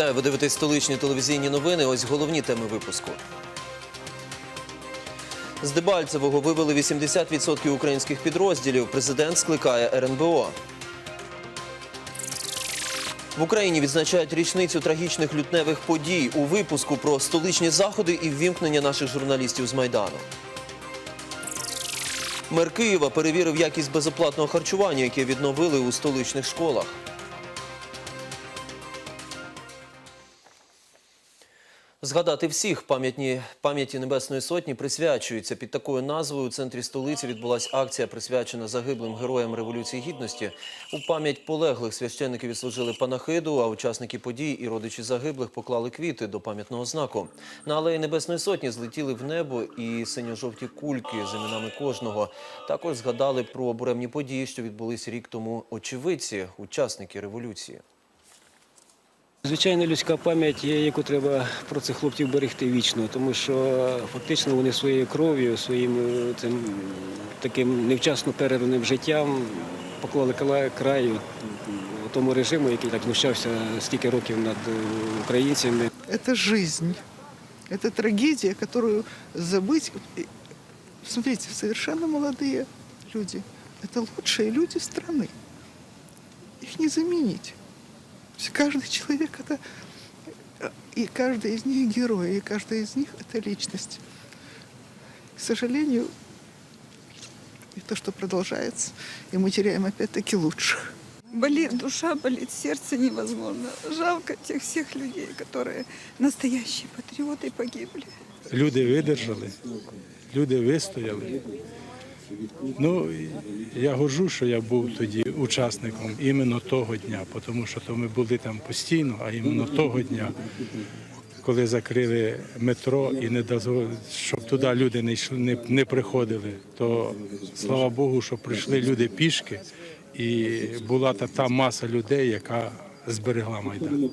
Вітаю, ви дивитесь столичні телевізійні новини. Ось головні теми випуску. З Дебальцевого вивели 80% українських підрозділів. Президент скликає РНБО. В Україні відзначають річницю трагічних лютневих подій у випуску про столичні заходи і ввімкнення наших журналістів з Майдану. Мер Києва перевірив якість безоплатного харчування, яке відновили у столичних школах. Згадати всіх пам'ятні пам'яті Небесної Сотні присвячується під такою назвою. У центрі столиці відбулася акція, присвячена загиблим героям Революції Гідності. У пам'ять полеглих священники відслужили панахиду, а учасники подій і родичі загиблих поклали квіти до пам'ятного знаку. На алеї Небесної Сотні злетіли в небо і синьо-жовті кульки з іменами кожного. Також згадали про буремні події, що відбулись рік тому очевидці, учасники революції. Звичайно, людська пам'ять є, яку треба про цих хлопців берегти вічно, тому що фактично вони своєю кров'ю, своїм е, цим таким невчасно перерваним життям поклали кла- краю тому режиму, який так знущався стільки років над е, українцями. Это жизнь. Это трагедия, которую забыть. И, Смотрите, совершенно молодые люди. Это лучшие люди страны. Их не заменить. Каждый человек это... И каждый из них герой, и каждый из них это личность. К сожалению, и то, что продолжается, и мы теряем опять-таки лучших. Болит душа, болит сердце невозможно. Жалко тех всех людей, которые настоящие патриоты погибли. Люди видержали, люди вистояли. Ну, я горжу, що я був тоді учасником іменно того дня, тому що то ми були там постійно, а іменно того дня, коли закрили метро і не дозволили, щоб туди люди не йшли, не, не приходили, то слава Богу, що прийшли люди пішки, і була та, та маса людей, яка зберегла Майдан.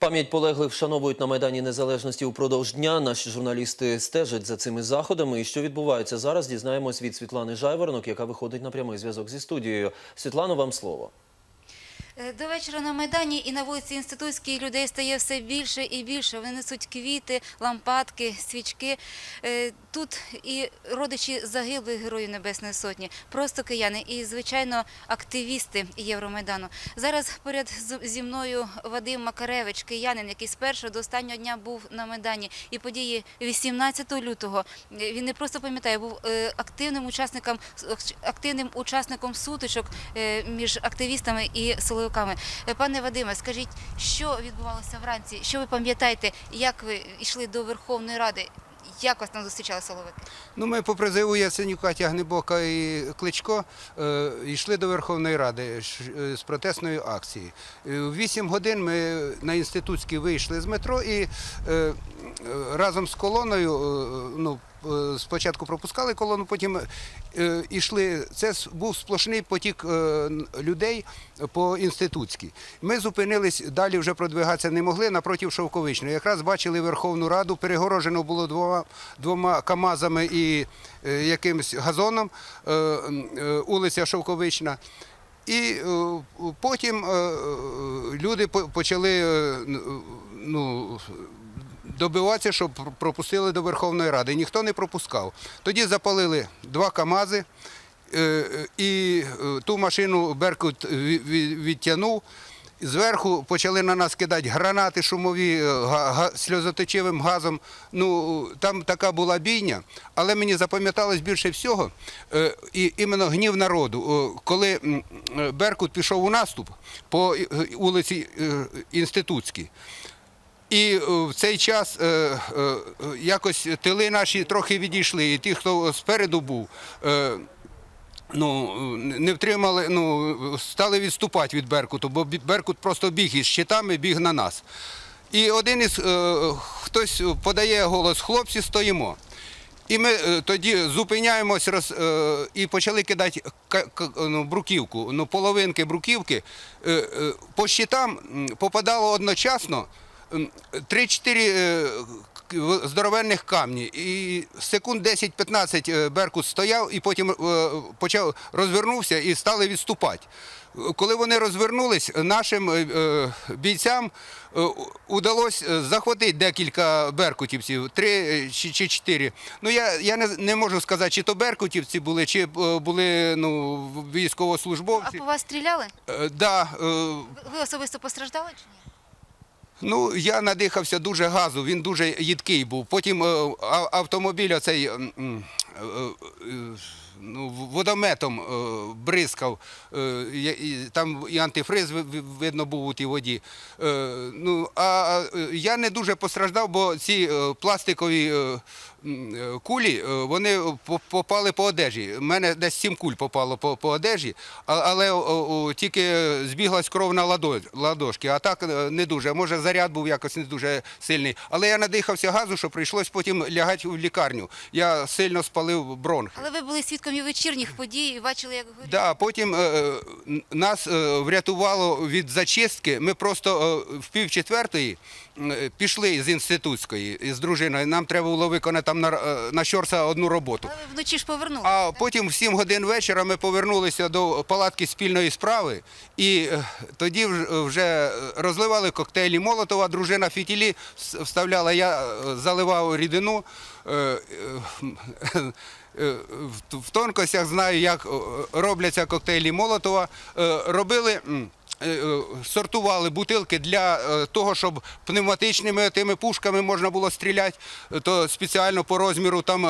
Пам'ять полеглих вшановують на Майдані Незалежності упродовж дня. Наші журналісти стежать за цими заходами. І що відбувається зараз, дізнаємось від Світлани Жайворонок, яка виходить на прямий зв'язок зі студією. Світлано, вам слово. Е, До вечора на Майдані і на вулиці Інститутській людей стає все більше і більше. Вони несуть квіти, лампадки, свічки. Е, Тут і родичі загиблих героїв Небесної Сотні, просто кияни і, звичайно, активісти Євромайдану. Зараз поряд зі мною Вадим Макаревич, киянин, який з першого до останнього дня був на Майдані. І події 18 лютого е, він не просто пам'ятає, був активним учасником активним учасником сутичок між активістами і силовиками. Е, Пане Вадиме, скажіть, що відбувалося вранці? Що ви пам'ятаєте? Як ви йшли до Верховної Ради? Як вас там зустрічали силовики? Ну, ми по призиву Яценюка, Тягнебока і Кличко е, йшли до Верховної Ради е, з протестною акцією. Е, В 8 годин ми на інститутській вийшли з метро і е, е, разом з колоною, е, ну, е, спочатку пропускали колону, потім е, йшли. Це був сплошний потік е, людей по інститутській. Ми зупинились, далі вже продвигатися не могли напроти Шовковичної. Якраз бачили Верховну Раду, перегорожено було двома, двома КАМАЗами і е, якимось газоном, е, м, е, вулиця Шовковична. І е, потім е, е, люди почали е, ну, добиватися, щоб пропустили до Верховної Ради. Ніхто не пропускав. Тоді запалили два КАМАЗи, е, і е, ту машину Беркут ві- ві- відтягнув. Зверху почали на нас кидати гранати шумові е, сльозоточивим газом. Ну там така була бійня, але мені запам'яталось більше всього і іменно гнів народу. Коли Беркут пішов у наступ по вулиці Інститутській. І е, в цей час е, е, якось тили наші трохи відійшли, і ті, хто спереду був, ну, не втримали, ну, стали відступати від Беркуту, бо Беркут просто біг із щитами, біг на нас. І один із хтось подає голос, хлопці, стоїмо. І ми тоді зупиняємось роз, е, і почали кидати ка- ка- ну, бруківку, ну, половинки бруківки. Е, е, по щитам попадало одночасно 3-4 е, здоровенних камні. І секунд 10-15 е, Беркут стояв і потім е, почав розвернувся і стали відступати. Коли вони розвернулись, нашим бійцям удалося захватити декілька беркутівців, три чи, чотири. Ну я, я не, не можу сказати, чи то беркутівці були, чи були ну, військовослужбовці. А по вас стріляли? Е, Да, Ви- Ви особисто постраждали чи ні? Ну, я надихався дуже газу, він дуже їдкий був. Потім е, автомобіль оцей водометом бризкав. Там і антифриз ви- ви- видно був у тій воді. Е, Ну, а я не дуже постраждав, бо ці е, пластикові кулі, е, вони попали по одежі. У мене десь сім куль попало по, по одежі, але тільки збіглась кров на ладошки, а так е, не дуже. Може, заряд був якось не дуже сильний. Але я надихався газу, що прийшлось потім лягати в лікарню. Я сильно спалив бронхи. Але ви були свідком і вечірніх подій і бачили, як горить. Да, потім е, е, нас е, врятувало від зачистки. Ми просто е, в пів четвертої е, пішли з інститутської з дружиною. Нам треба було виконати там на, е, на щорса одну роботу. Але вночі ж повернули. А потім в 7 годин вечора ми повернулися до палатки спільної справи, і е, тоді вже розливали коктейлі Молотова, дружина фітілі вставляла, я е, заливав рідину. в- тонкостях знаю, як робляться коктейлі Молотова. Робили. Е, е, Сортували бутилки для е, того, щоб пневматичними тими пушками можна було стріляти, то спеціально по розміру там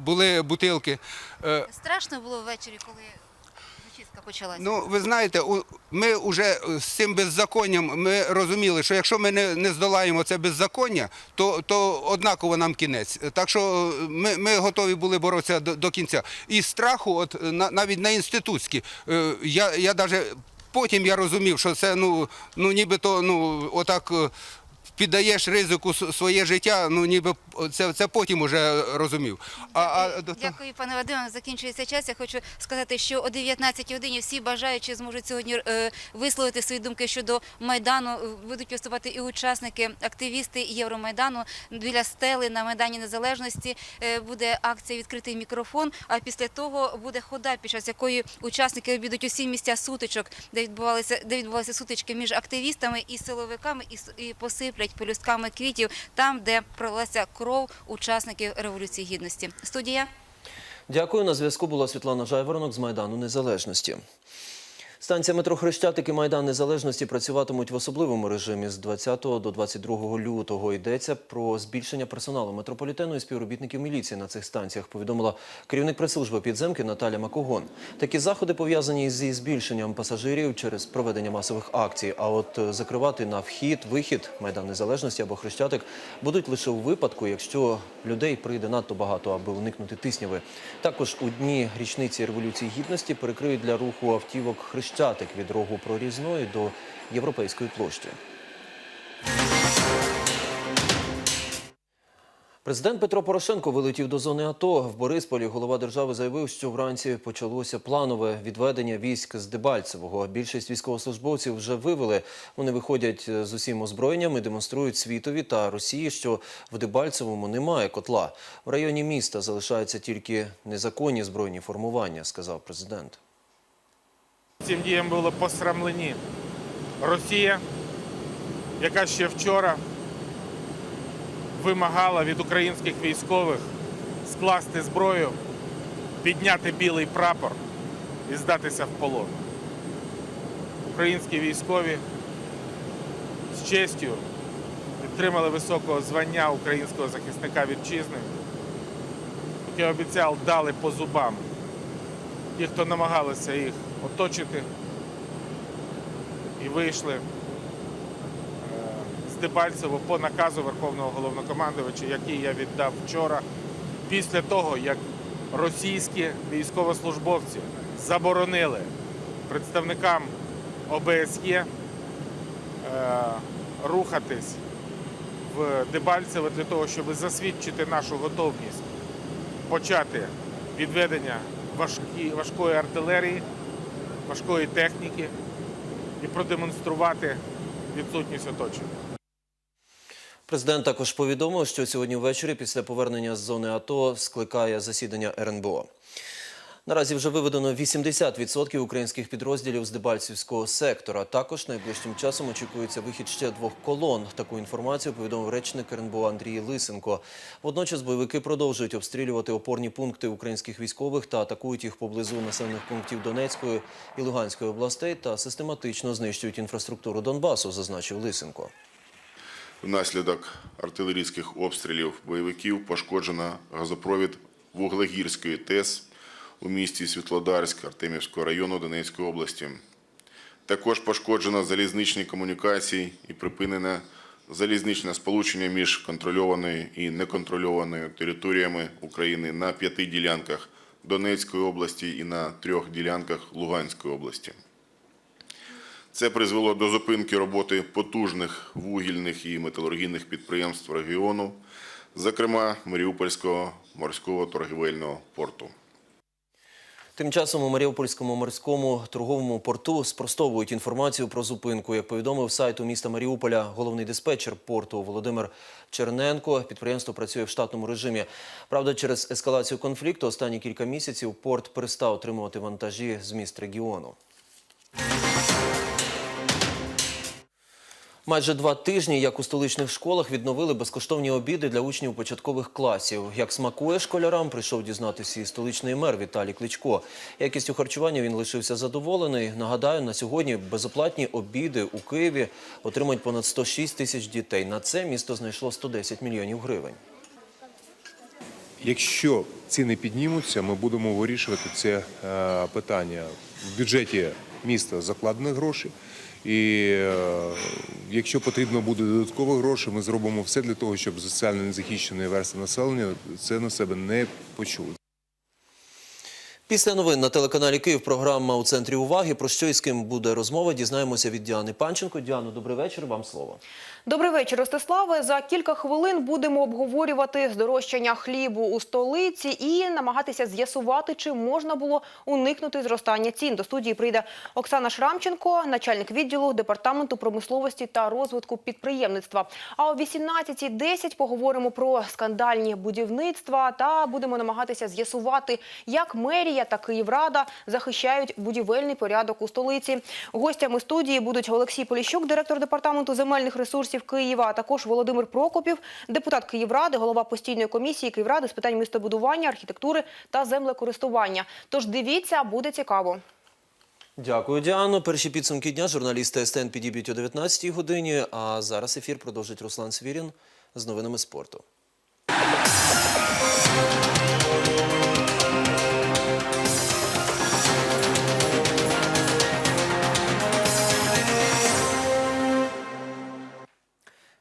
були бутилки. Страшно було ввечері, коли зачистка почалася. Ну, ви знаєте, ми вже з цим беззаконням ми розуміли, що якщо ми не, не здолаємо це беззаконня, то, то однаково нам кінець. Так що ми, ми готові були боротися до, до кінця. І страху, от на, навіть на інститутські, я, я навіть потім я розумів, що це ну, ну нібито ну, отак. Піддаєш ризику своє життя, ну ніби це, це потім уже розумів. А, а, Дякую, пане Вадиме. Закінчується час. Я хочу сказати, що о 19 годині всі бажаючі зможуть сьогодні е, висловити свої думки щодо майдану. Е, Будуть виступати і учасники, активісти Євромайдану біля стели на майдані Незалежності. Е, буде акція відкритий мікрофон. А після того буде хода, під час якої учасники обійдуть усі місця сутичок, де відбувалися де відбувалися сутички між активістами і силовиками, і, і посиплять пелюстками квітів там, де пролилася кров учасників революції гідності. Студія. Дякую. На зв'язку була Світлана Жайворонок з Майдану Незалежності. Станція метро Хрещатик і Майдан Незалежності працюватимуть в особливому режимі з 20 до 22 лютого. Йдеться про збільшення персоналу метрополітену і співробітників міліції на цих станціях, повідомила керівник прес-служби підземки Наталя Макогон. Такі заходи пов'язані зі збільшенням пасажирів через проведення масових акцій. А от е, закривати на вхід, вихід Майдан Незалежності або Хрещатик будуть лише у випадку, якщо людей прийде надто багато, аби уникнути тисняви. Також у дні річниці революції гідності перекриють для руху автівок Хрещатик від рогу Прорізної до Європейської площі. Президент Петро Порошенко вилетів до зони АТО. В Борисполі голова держави заявив, що вранці почалося планове відведення військ з Дебальцевого. Більшість військовослужбовців вже вивели. Вони виходять з усім озброєнням і демонструють світові та Росії, що в Дебальцевому немає котла. В районі міста залишаються тільки незаконні збройні формування, сказав президент. Цим діям було посрамлені Росія, яка ще вчора вимагала від українських військових скласти зброю, підняти білий прапор і здатися в полон. Українські військові з честю підтримали високого звання українського захисника вітчизни, який обіцяв дали по зубам ті, хто намагалися їх оточити. І вийшли е, з Дебальцево по наказу Верховного головнокомандувача, який я віддав вчора, після того, як російські військовослужбовці заборонили представникам ОБСЄ е, рухатись в Дебальцево для того, щоб засвідчити нашу готовність почати відведення важкої артилерії, важкої техніки і продемонструвати відсутність оточення. Президент також повідомив, що сьогодні ввечері після повернення з зони АТО скликає засідання РНБО. Наразі вже виведено 80% українських підрозділів з Дебальцівського сектора. Також найближчим часом очікується вихід ще двох колон. Таку інформацію повідомив речник РНБО Андрій Лисенко. Водночас бойовики продовжують обстрілювати опорні пункти українських військових та атакують їх поблизу населених пунктів Донецької і Луганської областей та систематично знищують інфраструктуру Донбасу, зазначив Лисенко. Внаслідок артилерійських обстрілів бойовиків пошкоджено газопровід Вуглегірської ТЕС у місті Світлодарськ Артемівського району Донецької області. Також пошкоджено залізничні комунікації і припинене залізничне сполучення між контрольованою і неконтрольованою територіями України на п'яти ділянках Донецької області і на трьох ділянках Луганської області. Це призвело до зупинки роботи потужних вугільних і металургійних підприємств регіону, зокрема Маріупольського морського торгівельного порту. Тим часом у Маріупольському морському торговому порту спростовують інформацію про зупинку. Як повідомив сайту міста Маріуполя головний диспетчер порту Володимир Черненко, підприємство працює в штатному режимі. Правда, через ескалацію конфлікту останні кілька місяців порт перестав отримувати вантажі з міст регіону. Майже два тижні, як у столичних школах, відновили безкоштовні обіди для учнів початкових класів. Як смакує школярам, прийшов дізнатися і столичний мер Віталій Кличко. Якістю харчування він лишився задоволений. Нагадаю, на сьогодні безоплатні обіди у Києві отримають понад 106 тисяч дітей. На це місто знайшло 110 мільйонів гривень. Якщо ціни піднімуться, ми будемо вирішувати це е, питання. В бюджеті міста закладено гроші. І е, якщо потрібно буде додаткові гроші, ми зробимо все для того, щоб соціально незахищені верстви населення це на себе не почули. Після новин на телеканалі Київ програма у центрі уваги. Про що і з ким буде розмова, дізнаємося від Діани Панченко. Діано, добрий вечір. Вам слово. Добрий вечір, Ростиславе. За кілька хвилин будемо обговорювати здорожчання хлібу у столиці і намагатися з'ясувати, чи можна було уникнути зростання цін. До студії прийде Оксана Шрамченко, начальник відділу департаменту промисловості та розвитку підприємництва. А о 18.10 поговоримо про скандальні будівництва та будемо намагатися з'ясувати, як мерія та Київрада захищають будівельний порядок у столиці. Гостями студії будуть Олексій Поліщук, директор департаменту земельних ресурсів Києва, а також Володимир Прокопів, депутат Київради, голова постійної комісії Київради з питань містобудування, архітектури та землекористування. Тож дивіться, буде цікаво. Дякую, Діано. Перші підсумки дня журналісти СТН підіб'ють о 19-й годині. А зараз ефір продовжить Руслан Свірін з новинами спорту.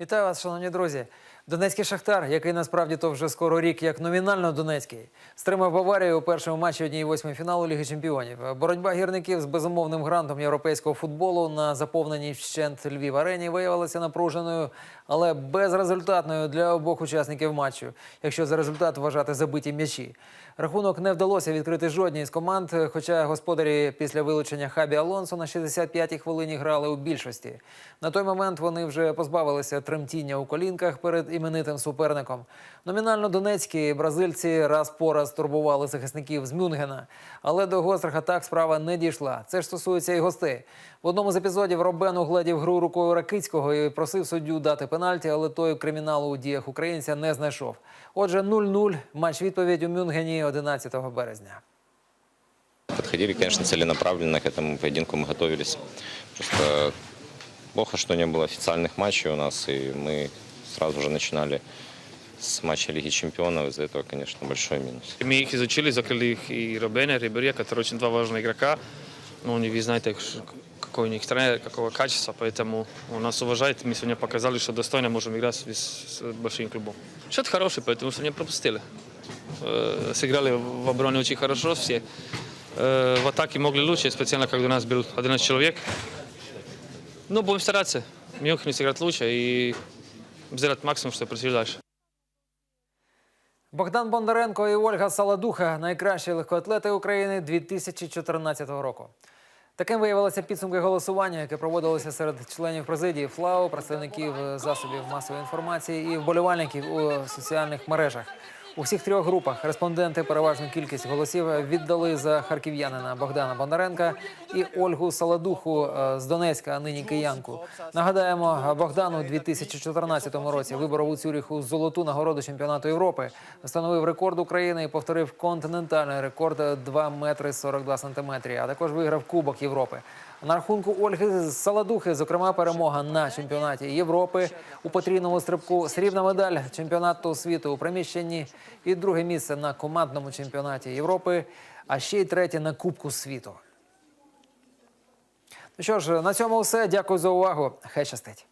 Вітаю вас, шановні друзі. Донецький шахтар, який насправді то вже скоро рік, як номінально Донецький, стримав Баварію у першому матчі однієї восьми фіналу Ліги Чемпіонів. Боротьба гірників з безумовним грантом європейського футболу на заповненій вщент Львів арені виявилася напруженою, але безрезультатною для обох учасників матчу, якщо за результат вважати забиті м'ячі. Рахунок не вдалося відкрити жодній з команд, хоча господарі після вилучення Хабі Алонсо на 65-й хвилині грали у більшості. На той момент вони вже позбавилися тремтіння у колінках перед іменитим суперником. Номінально донецькі бразильці раз по раз турбували захисників з Мюнгена, але до гострих атак справа не дійшла. Це ж стосується і гостей. В одному з епізодів Робен угледів гру рукою Ракицького і просив суддю дати пенальті, але той криміналу у діях українця не знайшов. Отже, 0-0. Матч відповідь у Мюнгені 11 березня. Подходили, конечно, целенаправленно к этому поединку, мы готовились. Просто плохо, что не было официальных матчей у нас, и мы сразу же начинали с матча Лиги Чемпионов. Из-за этого, конечно, большой минус. Мы их изучили, закрыли их и Робена, и Риберия, которые очень два важных игрока. Ну, они, вы знаете, ш- какой у них тренер, какого качества, поэтому он нас уважает. Мы сегодня показали, что достойно можем играть с, с большим клубом. Счет хороший, поэтому что не пропустили. Э, Сыграли в обороне очень хорошо все. Э, В атаке могли лучше, специально, когда у нас был 11 человек. Но будем стараться. Мюнхен сыграть лучше и сделать максимум, чтобы пройти дальше. Богдан Бондаренко і Ольга Саладуха найкращі легкоатлети України 2014 року. Таким виявилися підсумки голосування, яке проводилося серед членів президії ФЛАУ, представників засобів масової інформації і вболівальників у соціальних мережах. У всіх трьох групах респонденти переважну кількість голосів віддали за харків'янина Богдана Бондаренка і Ольгу Саладуху е, з Донецька, а нині киянку. Нагадаємо, Богдан у 2014 році виборов у Цюріху золоту нагороду чемпіонату Європи, встановив рекорд України і повторив континентальний рекорд 2 метри 42 сантиметри, а також виграв Кубок Європи. На рахунку Ольги Саладухи, зокрема, перемога на чемпіонаті Європи у потрійному стрибку, срібна медаль чемпіонату світу у приміщенні і друге місце на командному чемпіонаті Європи, а ще й третє на Кубку світу. Ну що ж, на цьому все. Дякую за увагу. Хай щастить.